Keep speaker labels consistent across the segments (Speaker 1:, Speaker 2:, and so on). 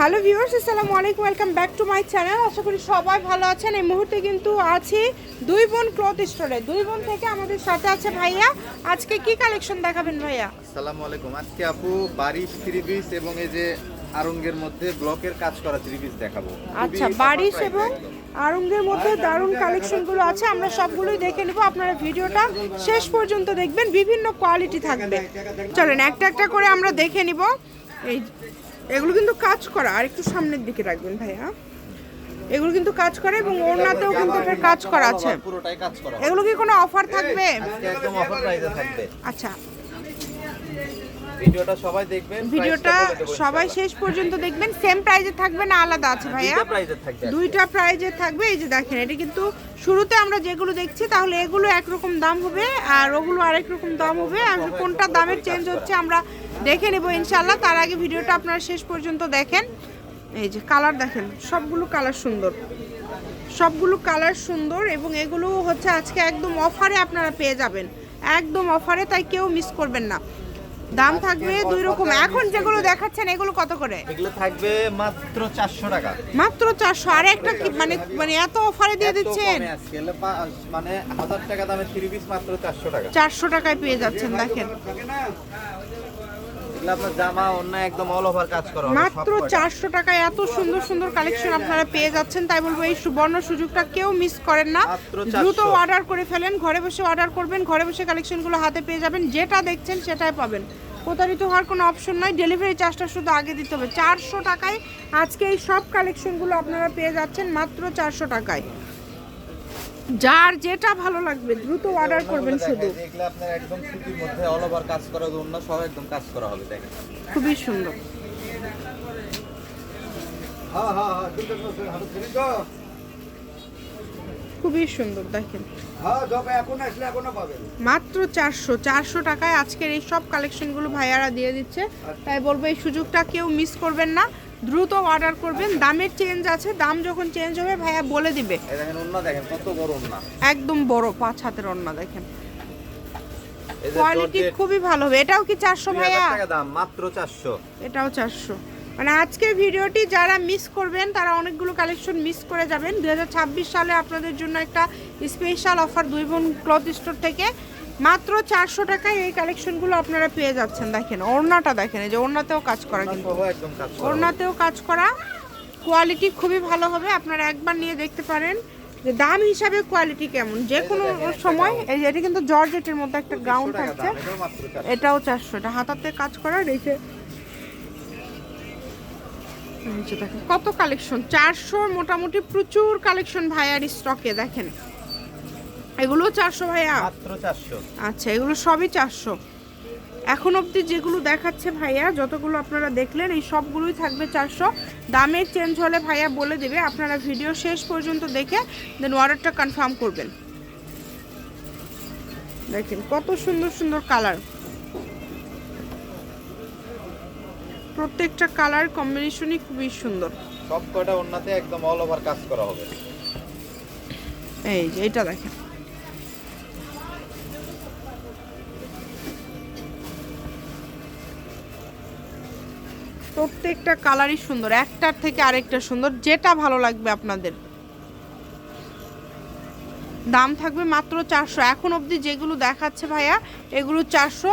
Speaker 1: Hello viewers আসসালামু আলাইকুম welcome back to my channel. আশা করি সবাই ভালো আছেন। এই মুহূর্তে কিন্তু আছি দুই বোন ক্লথ স্টোরে দুই বোন থেকে আমাদের সাথে আছে ভাইয়া। আজকে কি কালেকশন দেখাবেন ভাইয়া?
Speaker 2: আসসালামু আলাইকুম। আজকে আপু বারিশ থ্রি পিস এবং এই যে আরঙ্গের মধ্যে ব্লকের কাজ করা থ্রি পিস দেখাবো।
Speaker 1: আচ্ছা বারিশ এবং। আরঙ্গের মধ্যে দারুণ কালেকশনগুলো আছে। আমরা সবগুলোই দেখে নেব। আপনারা ভিডিওটা শেষ পর্যন্ত দেখবেন। বিভিন্ন কোয়ালিটি থাকবে। চলেন একটা একটা করে আমরা দেখে নিব। এই এগুলো কিন্তু কাজ করা আর একটু সামনের দিকে রাখবেন ভাইয়া। এগুলো কিন্তু কাজ করে এবং ওড়নাতেও কিন্তু এটার কাজ করা আছে।
Speaker 2: পুরোটাই কাজ করা।
Speaker 1: এগুলো কি কোনো অফার থাকবে?
Speaker 2: আজকে একদম অফার প্রাইসে থাকবে।
Speaker 1: আচ্ছা।
Speaker 2: ভিডিওটা সবাই দেখবেন
Speaker 1: ভিডিওটা সবাই শেষ পর্যন্ত দেখবেন সেম প্রাইজে থাকবে না আলাদা আছে ভাইয়া?
Speaker 2: থাকবে।
Speaker 1: দুইটা প্রাইজে থাকবে এই যে দেখেন এটা কিন্তু শুরুতে আমরা যেগুলো দেখছি তাহলে এগুলো একরকম দাম হবে আর ওগুলো আরেক রকম দাম হবে আর কোনটা দামের চেঞ্জ হচ্ছে আমরা দেখে নেব ইনশাল্লাহ তার আগে ভিডিওটা আপনারা শেষ পর্যন্ত দেখেন। এই যে কালার দেখেন সবগুলো কালার সুন্দর। সবগুলো কালার সুন্দর এবং এগুলো হচ্ছে আজকে একদম অফারে আপনারা পেয়ে যাবেন। একদম অফারে তাই কেউ মিস করবেন না। দাম থাকবে দুই রকম। এখন যেগুলো দেখাচ্ছেন এগুলো কত করে?
Speaker 2: এগুলো থাকবে মাত্র চারশো টাকা।
Speaker 1: মাত্র চারশো। আর একটা কি মানে মানে এত অফারে দিয়ে দিচ্ছেন?
Speaker 2: মানে হাজার টাকা দামের থ্রি পিস মাত্র চারশো টাকা।
Speaker 1: চারশো টাকায় পেয়ে যাচ্ছেন দেখেন।
Speaker 2: এগুলো আপনার জামা অন্য একদম অল ওভার কাজ করা
Speaker 1: মাত্র
Speaker 2: সবকটা।
Speaker 1: চারশো টাকায় এত সুন্দর সুন্দর কালেকশন আপনারা পেয়ে যাচ্ছেন তাই বলব এই সুবর্ণ সুযোগটা কেউ মিস করেন না। দ্রুত অর্ডার করে ফেলেন ঘরে বসে অর্ডার করবেন ঘরে বসে কালেকশনগুলো হাতে পেয়ে যাবেন যেটা দেখছেন সেটাই পাবেন। প্রতারিত হওয়ার কোনো অপশন নাই ডেলিভারি চার্জটা শুধু আগে দিতে হবে। চারশো টাকায় আজকে এই সব কালেকশনগুলো আপনারা পেয়ে যাচ্ছেন মাত্র চারশো টাকায়। যার যেটা ভালো লাগবে দ্রুত অর্ডার করবেন শুধু।
Speaker 2: এগুলো আপনার একদম সুতির মধ্যে অল ওভার কাজ করা হবে অন্য সব একদম কাজ করা হবে দেখেন।
Speaker 1: খুবই সুন্দর। খুবই সুন্দর দেখেন। মাত্র চারশো চারশো টাকায় আজকের এই সব কালেকশনগুলো ভাইয়ারা দিয়ে দিচ্ছে। তাই বলব এই সুযোগটা কেউ মিস করবেন না। দ্রুত অর্ডার করবেন। দামের চেঞ্জ আছে। দাম যখন চেঞ্জ হবে ভাইয়া বলে দিবে।
Speaker 2: দেখেন অন্য দেখেন কত বড় অন্য
Speaker 1: একদম বড় পাঁচ হাতের অন্য দেখেন। কোয়ালিটি খুবই ভালো হবে। এটাও কি চারশো ভাইয়া?
Speaker 2: টাকা দাম মাত্র চারশো।
Speaker 1: এটাও চারশো। মানে আজকের ভিডিওটি যারা মিস করবেন তারা অনেকগুলো কালেকশন মিস করে যাবেন। দুই হাজার ছাব্বিশ সালে আপনাদের জন্য একটা স্পেশাল অফার দুই বোন ক্লথ স্টোর থেকে। মাত্র চারশো টাকায় এই কালেকশনগুলো আপনারা পেয়ে যাচ্ছেন দেখেন ওড়নাটা দেখেন এই যে ওড়নাতেও কাজ করা কিন্তু।
Speaker 2: সহ কাজ করা।
Speaker 1: ওড়নাতেও কাজ করা কোয়ালিটি খুবই ভালো হবে আপনারা একবার নিয়ে দেখতে পারেন যে দাম হিসাবে কোয়ালিটি কেমন যে কোনো সময় এই যে এটা কিন্তু জর্জেটের মতো একটা গ্রাউন্ড
Speaker 2: 200
Speaker 1: থাকছে
Speaker 2: এটাও মাত্র 400
Speaker 1: এটাও চারশো এটা হাতাতে কাজ করা রেখে এই যে কত কালেকশন চারশোর মোটামুটি প্রচুর কালেকশন ভাইয়ার স্টকে দেখেন। এগুলো চারশো ভাইয়া?
Speaker 2: মাত্র চারশো।
Speaker 1: আচ্ছা এগুলো সবই চারশো। এখন অবধি যেগুলো দেখাচ্ছে ভাইয়া যতগুলো আপনারা দেখলেন এই সবগুলোই থাকবে চারশো। দামের চেঞ্জ হলে ভাইয়া বলে দেবে আপনারা ভিডিও শেষ পর্যন্ত দেখে দেন অর্ডারটা কনফার্ম করবেন। দেখেন কত সুন্দর সুন্দর কালার প্রত্যেকটা কালার কম্বিনেশনই খুবই সুন্দর।
Speaker 2: সব অন্যতে একদম অল ওভার কাজ করা হবে।
Speaker 1: এই যে এটা দেখেন। প্রত্যেকটা কালারই সুন্দর একটার থেকে আরেকটা সুন্দর যেটা ভালো লাগবে আপনাদের। দাম থাকবে মাত্র চারশো। এখন অবধি যেগুলো দেখাচ্ছে ভাইয়া এগুলো চারশো।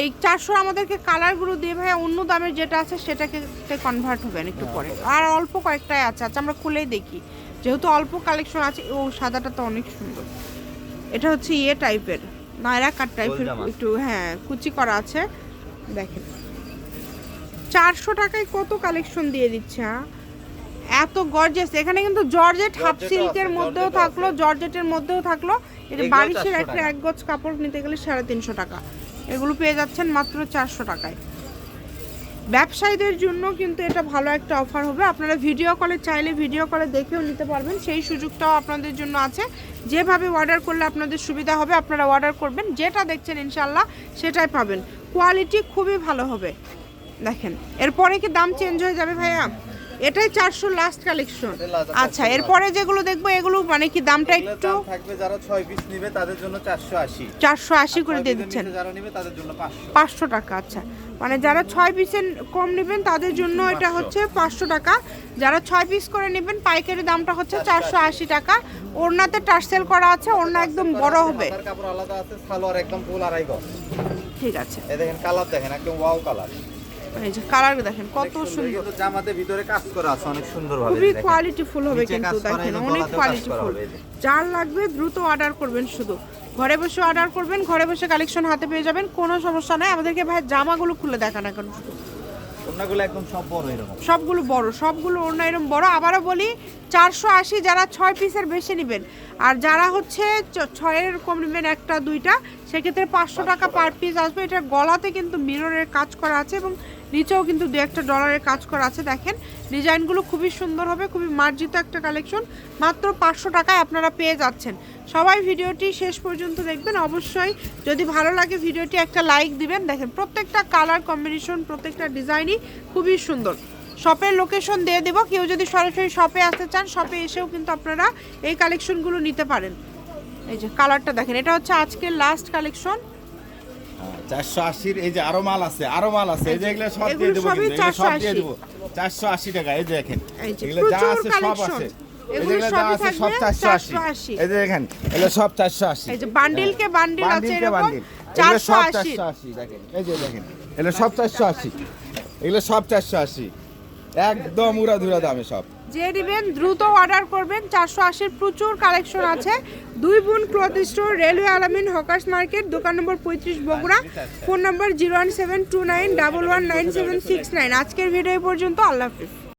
Speaker 1: এই চারশো আমাদেরকে কালারগুলো দিয়ে ভাইয়া অন্য দামের যেটা আছে সেটাকে কনভার্ট হবেন একটু পরে। আর অল্প কয়েকটাই আছে আচ্ছা আমরা খুলেই দেখি। যেহেতু অল্প কালেকশন আছে ও সাদাটা তো অনেক সুন্দর। এটা হচ্ছে ইয়ে টাইপের নায়রা কাট টাইপের একটু হ্যাঁ কুচি করা আছে। দেখেন। চারশো টাকায় কত কালেকশন দিয়ে দিচ্ছে হ্যাঁ এত গর্জেস এখানে কিন্তু জর্জেট হাফ সিল্কের মধ্যেও থাকল জর্জেটের মধ্যেও থাকল। এটা বারিশের একটা। এক গজ কাপড় নিতে গেলে সাড়ে তিনশো টাকা। এগুলো পেয়ে যাচ্ছেন মাত্র চারশো টাকায়। ব্যবসায়ীদের জন্য কিন্তু এটা ভালো একটা অফার হবে। আপনারা ভিডিও কলে চাইলে ভিডিও কলে দেখেও নিতে পারবেন। সেই সুযোগটাও আপনাদের জন্য আছে। যেভাবে অর্ডার করলে আপনাদের সুবিধা হবে আপনারা অর্ডার করবেন। যেটা দেখছেন ইনশাল্লাহ সেটাই পাবেন। কোয়ালিটি খুবই ভালো হবে। দেখেন এরপরে কি দাম চেঞ্জ হয়ে যাবে ভাইয়া? এটাই চারশো লাস্ট কালেকশন আচ্ছা এরপরে যেগুলো দেখব এগুলো মানে কি দামটা একটু?
Speaker 2: থাকবে যারা ছয় পিস নিবে তাদের জন্য চারশো আশি।
Speaker 1: চারশো আশি করে দিয়ে দিচ্ছেন।
Speaker 2: যারা নিবে তাদের জন্য পাঁচশো।
Speaker 1: টাকা আচ্ছা। মানে যারা ছয় পিসের কম নেবেন তাদের জন্য এটা হচ্ছে পাঁচশো টাকা। যারা ছয় পিস করে নেবেন পাইকারি দামটা হচ্ছে চারশো আশি। টাকা। ওড়নাতে টার্সেল করা আছে ওড়না একদম বড় হবে।
Speaker 2: কাপড় আলাদা আছে সালোয়ার একদম ফুল আড়াই
Speaker 1: ঠিক আছে।
Speaker 2: দেখেন কালার দেখেন একদম ওয়াও কালার
Speaker 1: এই যে কালার দেখেন কত সুন্দর
Speaker 2: জামাতে ভিতরে কাজ করা আছে অনেক সুন্দর ভাবে
Speaker 1: খুবই কোয়ালিটিফুল হবে
Speaker 2: নিচে
Speaker 1: কিন্তু দেখেন অনেক
Speaker 2: হবে, এই যে।
Speaker 1: যার লাগবে দ্রুত অর্ডার করবেন শুধু। ঘরে বসে অর্ডার করবেন ঘরে বসে কালেকশন হাতে পেয়ে যাবেন কোনো সমস্যা নাই। আমাদেরকে ভাই জামাগুলো খুলে দেখান এখন শুধু।
Speaker 2: একদম সব বড় এরকম।
Speaker 1: সবগুলো বড় সবগুলো অন্য এরকম বড়। আবারও বলি চারশো আশি যারা ছয় পিসের বেশি নেবেন আর যারা হচ্ছে ছয়ের কম নেবেন একটা দুইটা সেক্ষেত্রে পাঁচশো টাকা পার পিস আসবে। এটা গলাতে কিন্তু মিররের কাজ করা আছে এবং নিচেও কিন্তু দু একটা ডলারের কাজ করা আছে, দেখেন। ডিজাইনগুলো খুবই সুন্দর হবে, খুবই মার্জিত একটা কালেকশন মাত্র পাঁচশো টাকায় আপনারা পেয়ে যাচ্ছেন। সবাই ভিডিওটি শেষ পর্যন্ত দেখবেন। অবশ্যই যদি ভালো লাগে ভিডিওটি একটা লাইক দিবেন। দেখেন, প্রত্যেকটা কালার কম্বিনেশন প্রত্যেকটা ডিজাইনই খুবই সুন্দর। শপের লোকেশন দিয়ে দেবো। কেউ যদি সরাসরি শপে আসতে চান শপে এসেও কিন্তু আপনারা এই কালেকশনগুলো নিতে পারেন। এই যে কালারটা দেখেন, এটা হচ্ছে আজকের লাস্ট কালেকশন
Speaker 3: চারশো আশির এই যে আরও মাল আছে আরও মাল আছে। এই যে এগুলো সব দিয়ে দেবো সব দিয়ে দেবো। চারশো আশি টাকা এই যে দেখেন এগুলো যা আছে সব আছে। এই যে
Speaker 1: এগুলো
Speaker 3: এগুলো যা
Speaker 1: সবই
Speaker 3: আছে সব
Speaker 1: থাকবে
Speaker 3: চারশো আশি।
Speaker 1: 480
Speaker 3: এই যে দেখেন এগুলো সব চারশো আশি।
Speaker 1: এই যে বান্ডিলকে বান্ডিল আছে
Speaker 3: বান্ডিলকে
Speaker 1: এরকম
Speaker 3: বান্ডিল। এগুলো সব চারশো আশি। দেখেন এই যে দেখেন এগুলো সব চারশো আশি। এগুলো সব চারশো আশি। একদম উড়া ধুরা দামে সব।
Speaker 1: যে নেবেন দ্রুত অর্ডার করবেন। চারশো আশির প্রচুর কালেকশন আছে। দুই বোন cloth store railway Alamin hawkers market, দোকান নম্বর পঁয়ত্রিশ Bogura. Phone number zero one seven two nine double one nine seven six nine. আজকের ভিডিও পর্যন্ত। আল্লাহ হাফিজ।